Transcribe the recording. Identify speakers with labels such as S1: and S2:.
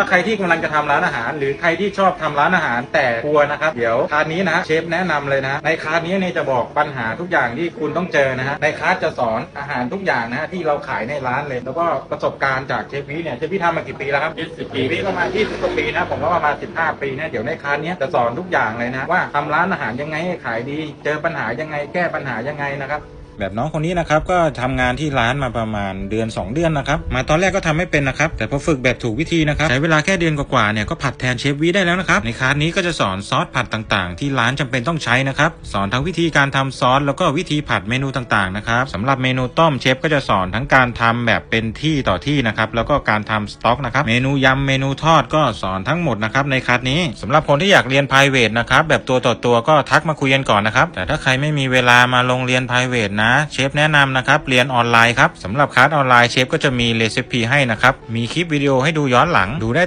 S1: ถ้าใครที่กำลังจะทำร้านอาหาร หรือใครที่ชอบทำร้านอาหารแต่กลัวนะครับ เดี๋ยวคลาสนี้นะเชฟแนะนำเลยนะ ในคลาสนี้เนี่ยจะบอกปัญหาทุกอย่างที่คุณต้องเจอนะฮะในคลาสจะสอนอาหารทุกอย่างนะฮะที่เราขายในร้านเลย แล้วก็ประสบการณ์จากเชฟวีเนี่ยเชฟวีทำมากี่ปีแล้วครับ
S2: 20
S1: ปีนี้ประมาณ20กว่าปีนะผมก็ประมาณ15ปีนะเดี๋ยวในคลาสเนี้ยจะสอนทุกอย่างเลยนะว่าทำร้านอาหารยังไงให้ขายดี เจอปัญหายังไงแก้ปัญหายังไงนะครับ แบบน้องคนนี้นะครับก็ทำงานที่ร้านมาประมาณเดือน 2 เดือนนะครับมาตอนแรกก็ทำไม่เป็นนะครับแต่พอฝึกแบบถูกวิธีนะครับใช้เวลาแค่เดือนกว่าๆเนี่ยก็ผัดแทนเชฟวีได้แล้วนะครับในคลาสนี้ก็จะสอนซอสผัดต่างๆ ที่ร้านจำเป็นต้องใช้นะครับสอนทั้งวิธีการทำซอสแล้วก็วิธีผัดเมนูต่างๆนะครับสำหรับเมนูต้มเชฟก็จะสอนทั้งการทำแบบเป็นที่ต่อที่นะครับแล้วก็การทำสต็อกนะครับเมนูยำเมนูทอดก็สอนทั้งหมดนะครับในคลาสนี้สำหรับคนที่อยากเรียน p r i v a t นะครับแบบตัวต่อตัวก็ทักมาคุยกันก่อนนะครับแต่ถ้าใครไม่มีเวลามาลงเรียน p r i v a t นะเชฟแนะนำนะครับเรียนออนไลน์ครับสำหรับคลาสออนไลน์เชฟก็จะมีเรซิปีให้นะครับมีคลิปวิดีโอให้ดูย้อนหลังดูได้